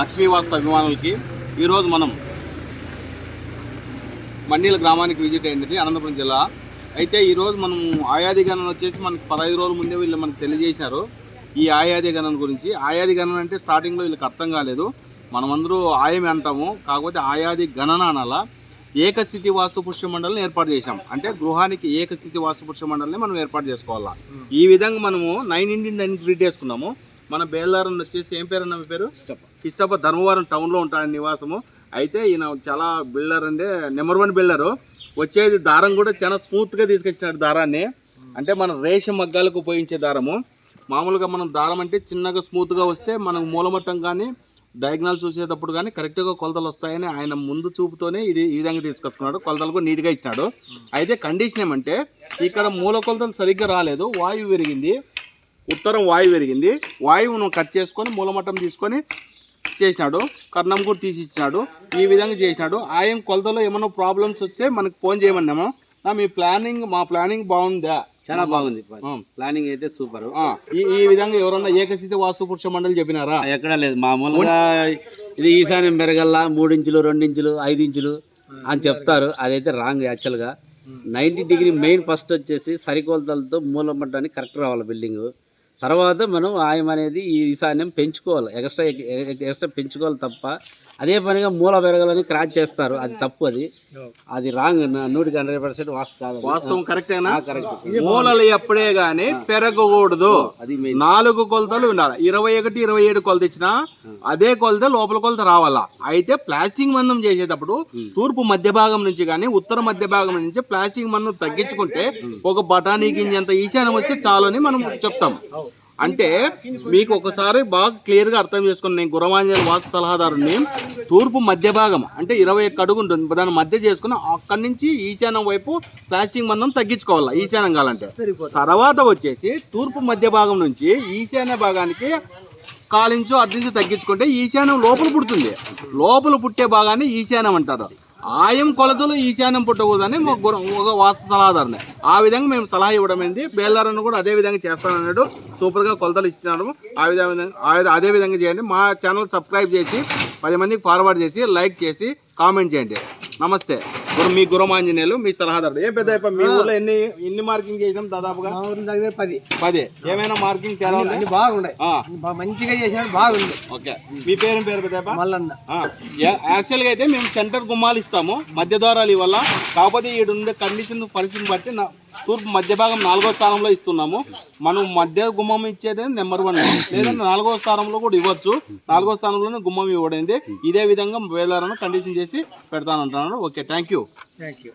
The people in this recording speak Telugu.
లక్ష్మీ వాస్త అభిమానులకి ఈరోజు మనం మండీల గ్రామానికి విజిట్ అయ్యింది అనంతపురం జిల్లా. అయితే ఈరోజు మనం ఆయాది గణన వచ్చేసి మనకి పదహైదు రోజుల ముందే వీళ్ళు మనకు తెలియజేశారు ఈ ఆయాది గణన గురించి. ఆయాది గణన అంటే స్టార్టింగ్లో వీళ్ళకి అర్థం కాలేదు. మనమందరూ ఆయమే అంటాము. కాకపోతే ఆయాది గణన అనాలా. ఏకస్థితి వాస్తు పురుష మండలిని ఏర్పాటు చేశాం. అంటే గృహానికి ఏకస్థితి వాస్తు పురుష మండలిని మనం ఏర్పాటు చేసుకోవాలా? ఈ విధంగా మనము నైన్ ఇండియన్ నైన్ గ్రీట్ వేసుకున్నాము మన బేల్దారం వచ్చేసి ఏం పేరు అన్న మీ పేరు? ఇష్టప ధర్మవరం టౌన్లో ఉంటాడు నివాసము. అయితే ఈయన చాలా బిల్డర్ అంటే నెంబర్ వన్ బిల్డరు. వచ్చేది దారం కూడా చాలా స్మూత్గా తీసుకొచ్చినాడు దారాన్ని. అంటే మన రేషం మగ్గాలకు ఉపయోగించే దారము. మామూలుగా మనం దారం అంటే చిన్నగా స్మూత్గా వస్తే మనం మూలమట్టం కానీ డయాగ్నల్ చూసేటప్పుడు కానీ కరెక్ట్గా కొలతలు వస్తాయని ఆయన ముందు చూపుతోనే ఇది ఈ విధంగా తీసుకొచ్చుకున్నాడు. కొలతలు కూడా నీట్గా ఇచ్చినాడు. అయితే కండిషన్ ఏమంటే ఇక్కడ మూల కొలతలు సరిగ్గా రాలేదు. వాయువు పెరిగింది ఉత్తరం వాయువు పెరిగింది వాయువును కట్ చేసుకొని మూలమట్టం తీసుకొని చేసినాడు. కర్ణం కూడా తీసి ఇచ్చినాడు. ఈ విధంగా చేసినాడు. ఆయన కొలతలో ఏమైనా ప్రాబ్లమ్స్ వస్తే మనకు ఫోన్ చేయమన్నాము? మీ ప్లానింగ్ మా ప్లానింగ్ బాగుందా? చాలా బాగుంది. ప్లానింగ్ అయితే సూపర్ ఈ విధంగా ఎవరన్నా ఏకస్థితి వాస్తు పురుష మండలి చెప్పినారా? ఎక్కడా లేదు. మామూలుగా ఇది ఈశాన్యం పెరగల్లా మూడు ఇంచులు రెండు ఇంచులు ఐదు ఇంచులు అని చెప్తారు. అదైతే రాంగ్ యాక్చువల్గా నైంటీ డిగ్రీ మెయిన్ ఫస్ట్ వచ్చేసి సరికొలతలతో మూలమట్టాన్ని కరెక్ట్ రావాలి బిల్డింగ్ తర్వాత మనం ఆయం అనేది ఈ ఈశాన్యం పెంచుకోవాలి. ఎక్స్ట్రా ఎక్స్ట్రా పెంచుకోవాలి తప్ప అదే పనిగా మూల పెరగాలని క్రాచ్ చేస్తారు. అది తప్పు అది. అది రాంగ్ నూటికి హండ్రెడ్ పర్సెంట్ వాస్తు కాదు అది. వాస్తవం కరెక్టేనా? ఆ, కరెక్ట్. మూలలు ఎప్పుడే గాని పెరగకూడదు. అది మెయిన్ నాలుగు కొలతలు ఉండాలి. ఇరవై ఒకటి ఇరవై ఏడు కొలత ఇచ్చినా అదే కొలత లోపల కొలత రావాలా? అయితే ప్లాస్టిక్ మందం చేసేటప్పుడు తూర్పు మధ్య భాగం నుంచి కానీ ఉత్తర మధ్య భాగం నుంచి ప్లాస్టిక్ మందం తగ్గించుకుంటే ఒక బఠానీ గింజంత ఈశాన్యం వస్తే చాలు అని మనం చెప్తాం. అంటే మీకు ఒకసారి బాగా క్లియర్గా అర్థం చేసుకుని నేను గురవాంజలి వాస్తు సలహాదారుని తూర్పు మధ్య భాగం అంటే ఇరవై ఒక్క అడుగు ఉంటుంది దాని మధ్య చేసుకుని అక్కడి నుంచి ఈశాన్యం వైపు ప్లాస్టిక్ మందం తగ్గించుకోవాలి ఈశాన్యం కావాలంటే తర్వాత వచ్చేసి తూర్పు మధ్య భాగం నుంచి ఈశాన్య భాగానికి కాలించు అర్ధించి తగ్గించుకుంటే ఈశాన్యం లోపల పుడుతుంది. లోపల పుట్టే భాగాన్ని ఈశాన్యం అంటారు. ఆయం కొలతలు ఈశాన్యం పుట్టకూడదని ఒక ఒక వాస్తు సలహాదారుని. ఆ విధంగా మేము సలహా ఇవ్వడం ఏంటి? బేల్దారని కూడా అదే విధంగా చేస్తానన్నాడు. సూపర్గా కొలతలు ఇచ్చినాడు. ఆ విధంగా అదే విధంగా చేయండి. మా ఛానల్ సబ్స్క్రైబ్ చేసి పది మందికి ఫార్వర్డ్ చేసి లైక్ చేసి కామెంట్ చేయండి. నమస్తే. గురు మీ గురమాంజనేయులు మీ సలహాదారుడు ఏ పెద్ద మీ ఊర్లో ఎన్ని ఎన్ని మార్కింగ్ చేసాం దాదాపుగా? దగ్గర పది. పది. ఏమైనా మార్కింగ్ తేడా ఉంది? అన్ని బాగున్నాయి ఆ, బా- మంచిగా చేసినాడు బాగుంది. ఓకే. మీ పేరు పేరు పెద్దప్ప మల్లన్న. యాక్చువల్గా అయితే మేము సెంటర్ గుమ్మాలు ఇస్తాము మధ్య ద్వారాలు ఇవల్ల కాకపోతే ఈడ ఉండే కండిషన్ పరిస్థితిని బట్టి తూర్పు మధ్య భాగం నాలుగో స్థానంలో ఇస్తున్నాము. మనం మధ్య గుమ్మం ఇచ్చేది నెంబర్ వన్. లేదంటే నాలుగో స్థానంలో కూడా ఇవ్వచ్చు. నాలుగో స్థానంలోనే గుమ్మం ఇవ్వడింది ఇదే విధంగా వేలాలను కండిషన్ చేసి పెడతానంటున్నాను okay thank you thank you